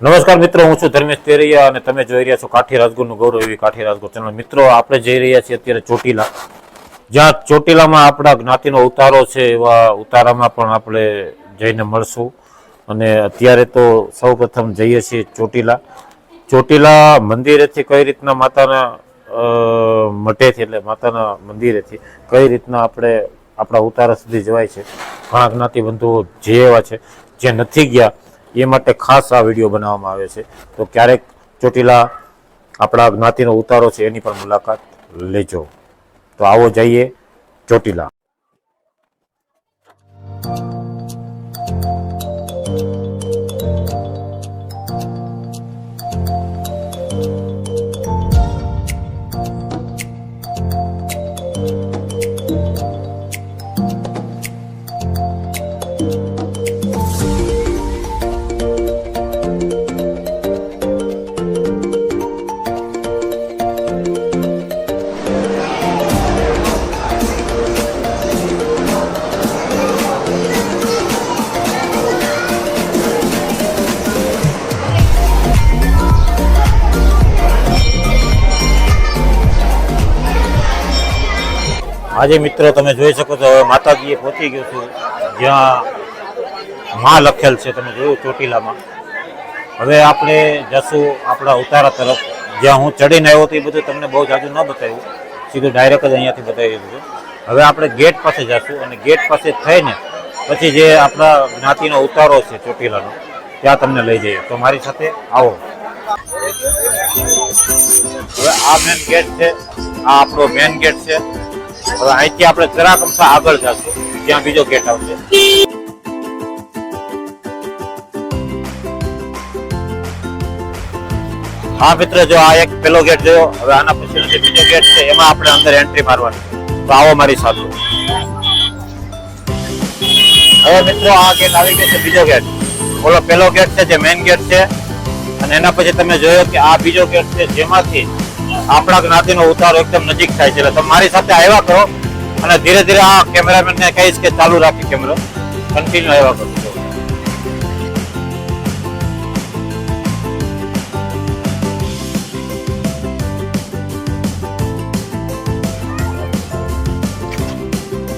નમસ્કાર મિત્રો હું છું ધર્મેશ તેરૈયા અને તમે જોઈ રહ્યા છો કાઠી રાજગુરનું ગૌરવ એવી કાઠી રાજગુર ચેનલ મિત્રો આપણે જઈ રહ્યા છીએ અત્યારે ચોટીલા. જ્યાં ચોટીલામાં આપણા જ્ઞાતિનો ઉતારો છે એવા ઉતારામાં પણ આપણે જઈને મળશું. અને અત્યારે તો સૌ પ્રથમ જઈએ છીએ ચોટીલા. ચોટીલા મંદિરેથી કઈ રીતના માતાના અ, મઢેથી એટલે માતાના મંદિરેથી કઈ રીતના આપણે આપણા ઉતારા સુધી જવાય છે? ઘણા જ્ઞાતિ બંધુઓ જે એવા છે જે નથી ગયા એ માટે ખાસ આ વીડિયો બનાવવામાં આવે છે. તો ક્યારેક ચોટીલા આપણા જ્ઞાતિનો ઉતારો છે, એની પણ મુલાકાત લેજો. તો આવો જઈએ ચોટીલા. આજે મિત્રો તમે જોઈ શકો છો, હવે માતાજીએ પહોંચી ગયો છું. જ્યાં માં લખેલ છે, તમે જોયું ચોટીલામાં. હવે આપણે જશું આપણા ઉતારા તરફ. જ્યાં હું ચડીને આવ્યો તો એ બધું તમને બહુ જાજુ ન બતાવ્યું. સીધું ડાયરેક્ટ જ અહીંયાથી બતાવી દીધું. હવે આપણે ગેટ પાસે જશું અને ગેટ પાસે થઈને પછી જે આપણા જ્ઞાતિનો ઉતારો છે ચોટીલાનો, ત્યાં તમને લઈ જઈએ. તો મારી સાથે આવો. હવે આ મેન ગેટ છે, આ આપણો મેન ગેટ છે. હવે અહીંથી આપણે જરાક આગળ જશું, ત્યાં બીજો ગેટ આવશે. હા મિત્ર, જો આ એક પેલો ગેટ જોયો, હવે આના પછી જે બીજો ગેટ છે, એમાં આપણે અંદર એન્ટ્રી મારવાની. તો આવો મારી સાથે. હવે મિત્રો, આ ગેટ આવી ગયો છે બીજો ગેટ બોલો, પેલો ગેટ છે જે મેઇન ગેટ છે, અને એના પછી તમે જોયો કે આ બીજો ગેટ છે જેમાંથી આપણા જ્ઞાતિનો ઉતારો એકદમ નજીક થાય છે. એટલે તમે મારી સાથે આવ્યા કરો અને ધીરે ધીરે આ કેમેરામેનને કહીશ કે ચાલુ રાખી કેમેરો. કન્ટિન્યુ આવ્યા કરો.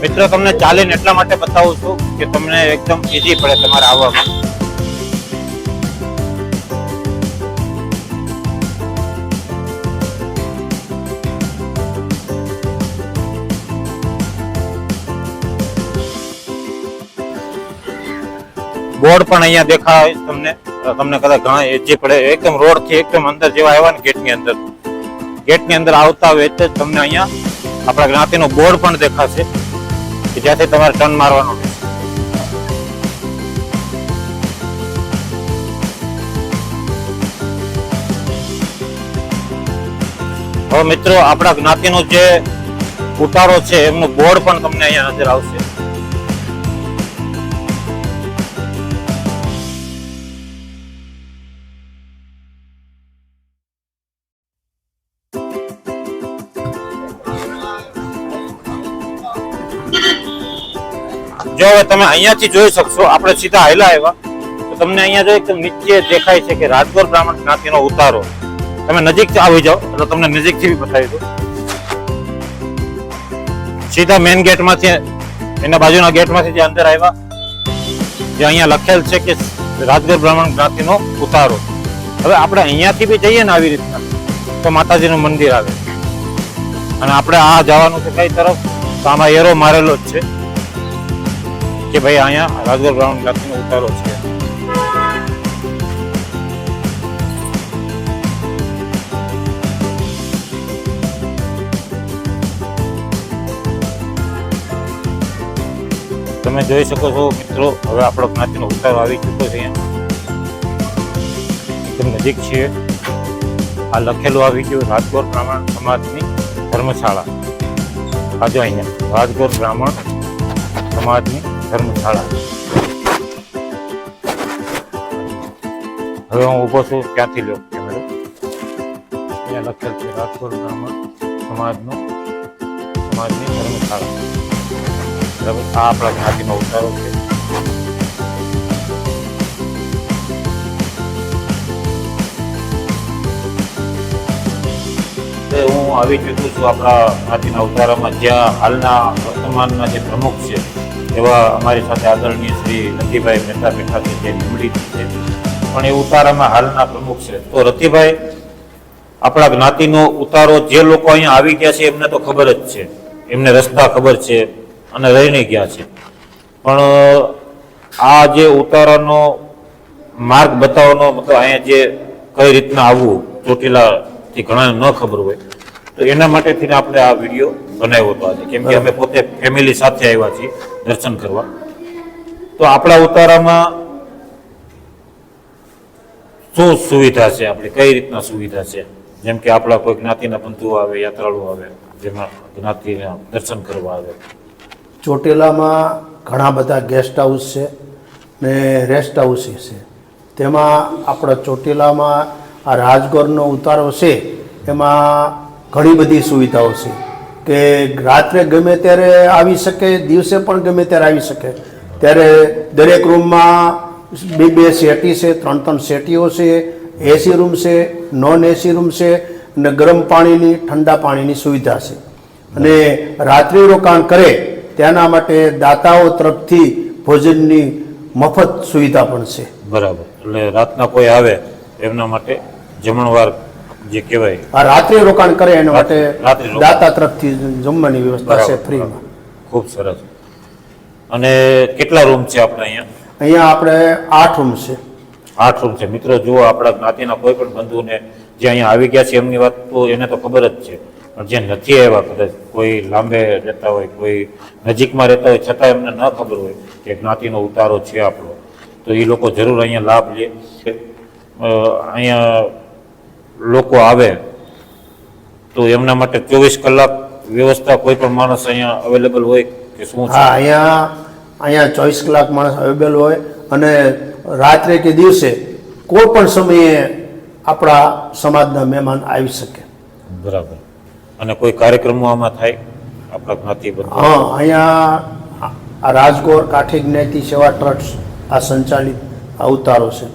મિત્રો, તમને ચાલીને એટલા માટે બતાવું છું કે તમને એકદમ ઈઝી પડે તમારે આવવામાં. બોર્ડ પણ અહીંયા દેખાય તમને. તમને કદાચ ઘણા એજી પડે, એકદમ રોડથી એકદમ અંદર જેવા આવ્યા ને ગેટની અંદર. ગેટની અંદર આવતા હોય જ તમને અહીંયા આપણા જ્ઞાતિનું બોર્ડ પણ દેખાશે, કે જ્યાંથી તમારે ટર્ન મારવાનો હવે મિત્રો, આપણા જ્ઞાતિનો જે ઉતારો છે, એમનું બોર્ડ પણ તમને અહીંયા નજર આવશે. જો તમે અહીંયાથી જોઈ શકશો, આપણે સીધા હેલા આવ્યા. તો તમને અહીંયા જો એકદમ નીચે દેખાય છે કે રાજગોર બ્રાહ્મણ જ્ઞાતિનો ઉતારો. તમે નજીક આવી જાઓ, એટલે તમને નજીકથી બી બતાવી દઉં. સીધા મેઇન ગેટમાંથી એના બાજુના ગેટમાંથી જે અંદર આવ્યા, જે અહીંયા લખેલ છે કે રાજગોર બ્રાહ્મણ જ્ઞાતિનો ઉતારો. હવે આપણે અહીંયાથી બી જઈએ ને આવી રીતના, તો માતાજીનું મંદિર આવે. અને આપણે આ જવાનું છે કઈ તરફ? તો આમાં એરો મારેલો જ છે. કે ભાઈ અહીંયા રાજગોર બ્રાહ્મણ જ્ઞાતિનો ઉતારો છે. તમે જોઈ શકો છો મિત્રો, હવે આપણો જ્ઞાતિનો ઉતારો આવી ચૂક્યો છે એકદમ નજીક છીએ. આ લખેલું આવી ગયું રાજકોટ બ્રાહ્મણ સમાજની ધર્મશાળા. આ જો અહીંયા, રાજગોર બ્રાહ્મણ સમાજની ધર્મશાળા. હવે હું ઊભો છું ક્યાંથી લો કેમેરો અહીંયા લખેલ છે રાજકોટ બ્રાહ્મણ સમાજનો, સમાજની ધર્મશાળા. બરાબર? આ આપણા જ્ઞાતિનો ઉતારો છે. હું આવી ચૂક્યું છું આપણા જ્ઞાતિના ઉતારામાં. જ્યાં હાલના વર્તમાનના જે પ્રમુખ છે એવા અમારી સાથે આદરણીય શ્રી રતિભાઈ મહેતા બેઠા છે જે લીમડી છે. પણ એ ઉતારામાં હાલના પ્રમુખ છે. તો રતિભાઈ, આપણા જ્ઞાતિનો ઉતારો જે લોકો અહીંયા આવી ગયા છે એમને તો ખબર જ છે. એમને રસ્તા ખબર છે અને રહીને ગયા છે. પણ આ જે ઉતારાનો માર્ગ બતાવવાનો મતલબ અહીંયા જે કઈ રીતના આવવું ચોટીલાથી ઘણા ન ખબર હોય તો એના માટે થઈને આપણે આ વીડિયો બનાવ્યો હતો આજે. કેમ કે અમે પોતે ફેમિલી સાથે આવ્યા છીએ દર્શન કરવા. તો આપણા ઉતારામાં શું સુવિધા છે? આપણી કઈ રીતના સુવિધા છે? જેમ કે આપણા કોઈ જ્ઞાતિના બંધુઓ આવે યાત્રાળુઓ આવે જેમાં જ્ઞાતિના દર્શન કરવા આવે. ચોટીલામાં ઘણા બધા ગેસ્ટ હાઉસ છે ને રેસ્ટ હાઉસ છે. તેમાં આપણા ચોટીલામાં આ રાજગોરનો ઉતારો છે એમાં ઘણી બધી સુવિધાઓ છે કે રાત્રે ગમે ત્યારે આવી શકે, દિવસે પણ ગમે ત્યારે આવી શકે. ત્યારે દરેક રૂમમાં બે બે સેટી છે, ત્રણ ત્રણ સેટીઓ છે એસી રૂમ છે નોન એસી રૂમ છે, અને ગરમ પાણીની, ઠંડા પાણીની સુવિધા છે. અને રાત્રિ રોકાણ કરે તેના માટે દાતાઓ તરફથી ભોજનની મફત સુવિધા પણ છે. બરાબર. એટલે રાતના કોઈ આવે, એમના માટે જમણવાર જે કહેવાય. આ રાત્રે રોકાણ કરે એના માટે. દાતા તરફથી જમવાની વ્યવસ્થા છે ફ્રીમાં. ખૂબ સરસ. અને કેટલા રૂમ છે આપણે અહીંયા? અહીંયા આપણે આઠ રૂમ છે. આઠ રૂમ છે. મિત્રો જુઓ આપણા જ્ઞાતિના કોઈ પણ બંધુને જે અહીંયા આવી ગયા છે એમની વાત તો એને તો ખબર જ છે. પણ જે નથી આવ્યા કદાચ કોઈ લાંબે રહેતા હોય કોઈ નજીકમાં રહેતા હોય છતાં એમને ન ખબર હોય કે જ્ઞાતિનો ઉતારો છે આપણો. તો એ લોકો જરૂર અહીંયા લાભ લે અહીંયા લોકો આવે તો એમના માટે ચોવીસ કલાક વ્યવસ્થા કોઈ પણ માણસ અહીંયા અવેલેબલ હોય કે શું હા અહીંયા અહીંયા ચોવીસ કલાક માણસ અવેલેબલ હોય અને રાત્રે કે દિવસે કોઈ પણ સમયે આપણા સમાજના મહેમાન આવી શકે. બરાબર. અને કોઈ કાર્યક્રમો આમાં થાય? આપણા જ્ઞાતિ હા અહીંયા આ રાજકોટ કાઠી જ્ઞાતિ સેવા ટ્રસ્ટ આ સંચાલિત આ ઉતારો છે.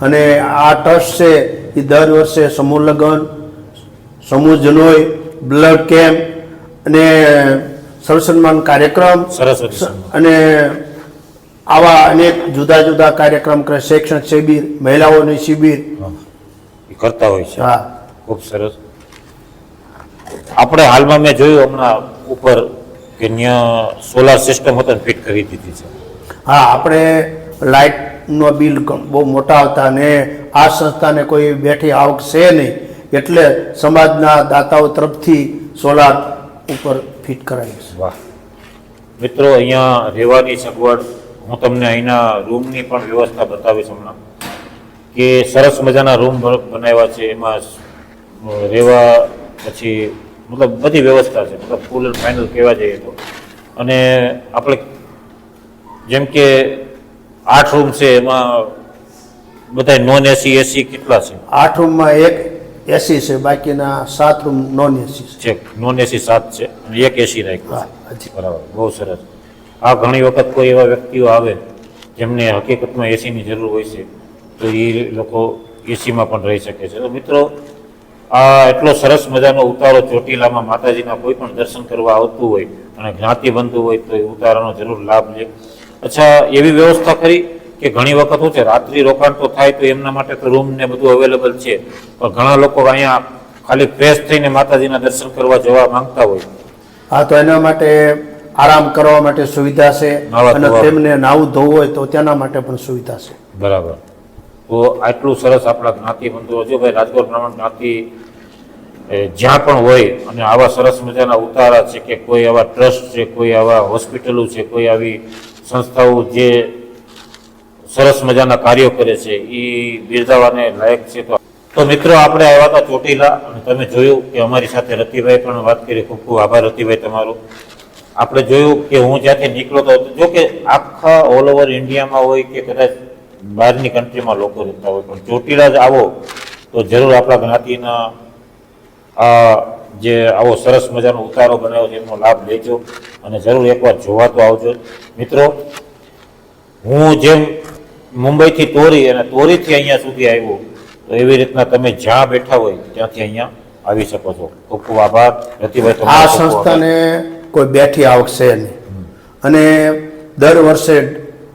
અને આ ટ્રસ્ટ છે એ દર વર્ષે સમૂહ લગ્ન સમૂહ જનોય બ્લડ કેમ્પ અને સર્વસન્માન કાર્યક્રમ. અને આવા અનેક જુદા જુદા કાર્યક્રમ કરે શૈક્ષણિક શિબિર મહિલાઓની શિબિર. કરતા હોય છે. હા. ખૂબ સરસ. આપણે હાલમાં મેં જોયું હમણાં ઉપર કે સોલાર સિસ્ટમ હતો ફિટ કરી દીધી છે. હા આપણે લાઇટનો બિલ બહુ મોટા આવતા ને આ સંસ્થાને કોઈ બેઠી આવક છે નહીં. એટલે સમાજના દાતાઓ તરફથી સોલાર ઉપર ફિટ કરાવી છે. વાહ. મિત્રો, અહીંયા રહેવાની સગવડ હું તમને અહીંના રૂમની પણ વ્યવસ્થા બતાવીશ હમણાં. કે સરસ મજાના રૂમ બનાવ્યા છે. એમાં રહેવા પછી મતલબ બધી વ્યવસ્થા છે. મતલબ ફૂલ ફાઇનલ કહેવા જઈએ તો. અને આપણે જેમ કે આઠ રૂમ છે એમાં બધા નોન એસી એસી કેટલા છે? આઠ રૂમમાં એક એસી છે બાકીના સાત રૂમ નોન એસી છે. નોન એસી સાત છે અને એક એસી રાખ્યું છે. બરાબર બહુ સરસ. આ ઘણી વખત કોઈ એવા વ્યક્તિઓ આવે જેમને હકીકતમાં એસીની જરૂર હોય છે તો એ લોકો એસીમાં પણ રહી શકે છે. તો મિત્રો આ એટલો સરસ મજાનો ઉતારો ચોટીલામાં માતાજીના કોઈ પણ દર્શન કરવા આવતું હોય અને જ્ઞાતિ બનતું હોય તો એ ઉતારાનો જરૂર લાભ લે. અચ્છા એવી વ્યવસ્થા ખરી કે ઘણી વખત શું છે રાત્રિ રોકાણ તો થાય તો એમના માટે તો રૂમ ને બધું અવેલેબલ છે. પણ ઘણા લોકો અહીંયા ખાલી ફ્રેશ થઈને માતાજીના દર્શન કરવા જવા માંગતા હોય. હા તો એના માટે આરામ કરવા માટે સુવિધા છે અને તેમને નાવું ધોવું હોય તો તેના માટે પણ સુવિધા છે. બરાબર. તો આટલું સરસ આપણા જ્ઞાતિ બંધુઓ છે. ભાઈ રાજકોટ બ્રાહ્મણ જ્ઞાતિ જ્યાં પણ હોય અને આવા સરસ મજાના ઉતારા છે કે કોઈ આવા ટ્રસ્ટ છે કોઈ આવા હોસ્પિટલો છે કોઈ આવી સંસ્થાઓ જે સરસ મજાના કાર્યો કરે છે એ બિરદાવાને લાયક છે. તો તો મિત્રો, આપણે આવ્યા હતા ચોટીલા, અને તમે જોયું કે અમારી સાથે રતિભાઈ પણ વાત કરી. ખૂબ ખૂબ આભાર રતિભાઈ તમારો. આપણે જોયું કે હું જ્યાંથી નીકળ્યો તો જો કે આખા ઓલ ઓવર ઇન્ડિયામાં હોય કે કદાચ બહારની કન્ટ્રીમાં લોકો રહેતા હોય, પણ ચોટીલા જ આવો તો જરૂર આપણા જ્ઞાતિના જે આવો સરસ મજાનો ઉતારો બનાવ્યો છે એનો લાભ લેજો અને જરૂર એકવાર જોવા તો આવજો. મિત્રો હું જેમ મુંબઈથી તોરી અને તોરીથી અહીંયા સુધી આવ્યો તો એવી રીતના તમે જ્યાં બેઠા હોય ત્યાંથી અહીંયા આવી શકો છો. ખૂબ ખૂબ આભાર. રતિભાઈ આ. સંસ્થાને કોઈ બેઠી આવશે નહીં. અને દર વર્ષે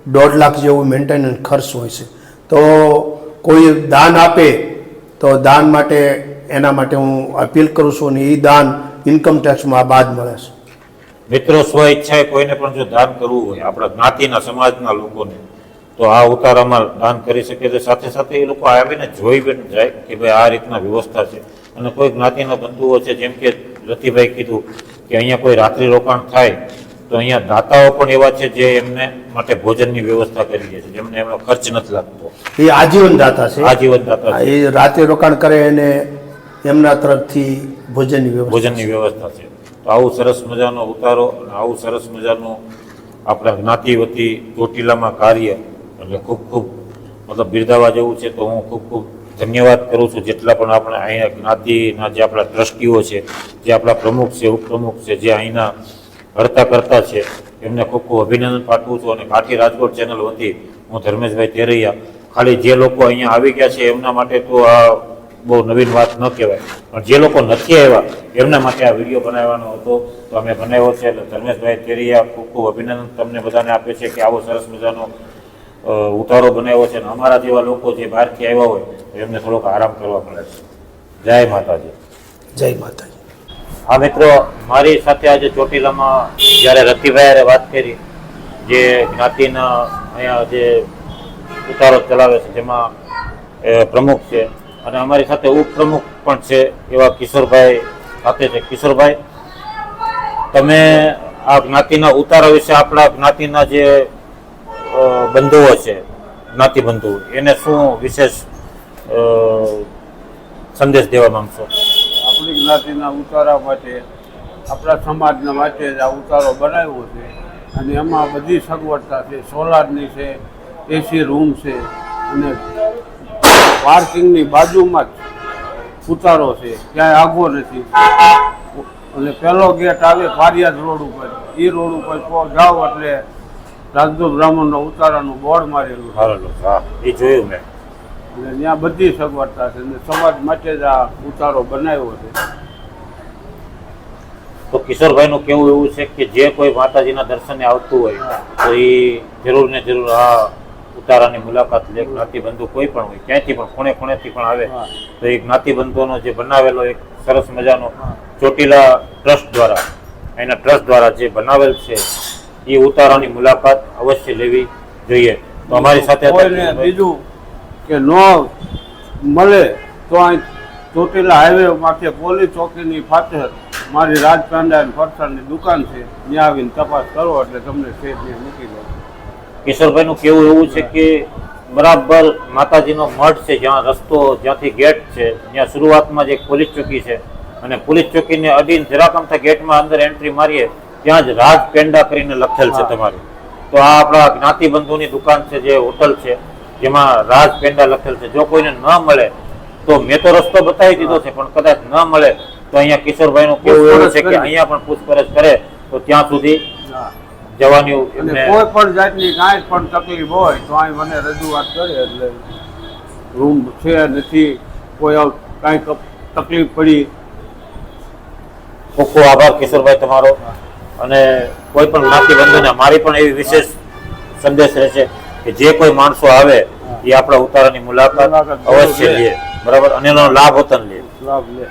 દોઢ લાખ જેવું મેન્ટેનન્સ ખર્ચ હોય છે. તો કોઈ દાન આપે તો દાન માટે એના માટે હું અપીલ કરું છું અને એ દાન ઇન્કમ ટેક્સમાં બાદ મળે છે. મિત્રો સ્વ ઈચ્છાએ કોઈને પણ જો દાન કરવું હોય આપણા જ્ઞાતિના સમાજના લોકોને તો આ ઉતારામાં દાન કરી શકે છે. સાથે સાથે એ લોકો આવીને જોઈ પણ જાય કે ભાઈ આ રીતના વ્યવસ્થા છે. અને કોઈ જ્ઞાતિના બંધુઓ છે જેમ કે રતિભાઈ કીધું કે અહીંયા કોઈ રાત્રિ રોકાણ થાય તો અહીંયા દાતાઓ પણ એવા છે જે એમને માટે ભોજનની વ્યવસ્થા કરી દે છે જેમને એમનો ખર્ચ નથી લાગતો. એ આજીવન દાતા છે. આજીવન દાતા એ રાત્રે રોકાણ કરે અને એમના તરફથી ભોજનની ભોજનની વ્યવસ્થા છે. તો આવું સરસ મજાનો ઉતારો અને આવું સરસ મજાનું આપણા જ્ઞાતિ વતી ચોટીલામાં કાર્ય એટલે ખૂબ ખૂબ, મતલબ બિરદાવા જેવું છે તો હું ખૂબ ખૂબ ધન્યવાદ કરું છું. જેટલા પણ આપણે અહીંયા જ્ઞાતિના જે આપણા ટ્રસ્ટીઓ છે, જે આપણા પ્રમુખ છે, ઉપપ્રમુખ છે, જે અહીંના કરતા કરતા છે, એમને ખૂબ ખૂબ અભિનંદન પાઠવું છું અને કાઠી રાજકોટ ચેનલ વતી હું ધર્મેશભાઈ તેરૈયા. ખાલી જે લોકો અહીંયા આવી ગયા છે એમના માટે તો આ બહુ નવીન વાત ન કહેવાય. પણ જે લોકો નથી આવ્યા એમના માટે આ વીડિયો બનાવવાનો હતો તો અમે બનાવ્યો છે. એટલે ધર્મેશભાઈ તેરિયા ખૂબ ખૂબ અભિનંદન તમને બધાને આપે છે કે આવો સરસ મજાનો ઉતારો બનાવ્યો છે. અને અમારા જેવા લોકો જે બહારથી આવ્યા હોય તો એમને થોડોક આરામ કરવા મળે છે. જય માતાજી. જય માતાજી. હા મિત્રો મારી સાથે આજે ચોટીલામાં જ્યારે રતિભાઈ વાત કરી જે જ્ઞાતિના અહીંયા જે ઉતારો ચલાવે છે જેમાં એ, પ્રમુખ છે અને અમારી સાથે ઉપપ્રમુખ પણ છે એવા કિશોરભાઈ સાથે છે. કિશોરભાઈ, તમે આ જ્ઞાતિના ઉતારા વિશે આપણા જ્ઞાતિના જે બંધુઓ છે, જ્ઞાતિ બંધુઓ એને શું વિશેષ સંદેશ દેવા માંગશો? આપણી જ્ઞાતિના ઉતારા માટે, આપણા સમાજના માટે જ આ ઉતારો બનાવ્યો છે. અને એમાં બધી સગવડતા છે. સોલારની છે, એસી રૂમ છે, અને પાર્કિંગની બાજુમાં જ ઉતારો છે. ક્યાંય આગો નથી. અને પહેલો ગેટ આવે ફારિયાદ રોડ ઉપર. એ રોડ ઉપર જાઓ એટલે રાજદો બ્રાહ્મણનો ઉતારાનું બોર્ડ મારેલું એ જોયું મેં. અને ત્યાં બધી સગવડતા છે. અને સમાજ માટે જ આ ઉતારો બનાવ્યો છે. તો કિશોરભાઈનું કેવું એવું છે કે જે કોઈ માતાજીના દર્શને આવતું હોય તો એ જરૂર ને જરૂર આ ઉતારાની મુલાકાત લે જ્ઞાતિબંધુ કોઈ પણ હોય ક્યાંયથી પણ ખૂણે ખૂણેથી પણ આવે. તો એ જ્ઞાતિબંધુઓનો જે બનાવેલો એક સરસ મજાનો ચોટીલા ટ્રસ્ટ દ્વારા એના ટ્રસ્ટ દ્વારા જે બનાવેલ છે એ ઉતારાની મુલાકાત અવશ્ય લેવી જોઈએ. તો અમારી સાથે બીજું કે નો મળે તો અહીં ચોટીલા હાઈવે માટે પોલીસ ચોકીની ફાટે મારી રાજ પાંડા ફરસાણની દુકાન છે ત્યાં આવીને તપાસ કરો એટલે તમને સ્ટેજને મૂકી દો કિશોરભાઈનું કેવું એવું છે કે બરાબર માતાજીનો મઠ છે જ્યાં રસ્તો જ્યાંથી ગેટ છે જ્યાં શરૂઆતમાં જ એક પોલીસ ચોકી છે અને પોલીસ ચોકીને અડીને જરાક અમથા ગેટમાં અંદર એન્ટ્રી મારીએ ત્યાં જ રાજ પેંડા કરીને લખેલ છે. તમારું તો આ આપણા જ્ઞાતિબંધુની દુકાન છે જે હોટલ છે જેમાં રાજ પેંડા લખેલ છે જો કોઈને ન મળે તો મેં તો રસ્તો બતાવી દીધો છે પણ કદાચ ન મળે તો અહીંયા કિશોરભાઈનું કેવું એવું છે કે અહીંયા પણ પૂછપરછ કરે તો ત્યાં સુધી. જવાની કોઈ પણ જાતની કાંઈ પણ તકલીફ હોય તો અહીં મને રજૂઆત કરે એટલે રૂમ છે નથી કોઈ કાંઈ તકલીફ પડી. ખૂબ ખૂબ આભાર કિશોરભાઈ તમારો. અને કોઈ પણ જ્ઞાતિ બંધુને મારી પણ એવી વિશેષ સંદેશ રહેશે કે જે કોઈ માણસો આવે એ આપણા ઉતારાની મુલાકાત અવશ્ય. લે. બરાબર? અને એનો લાભ વતન લે. લાભ લે.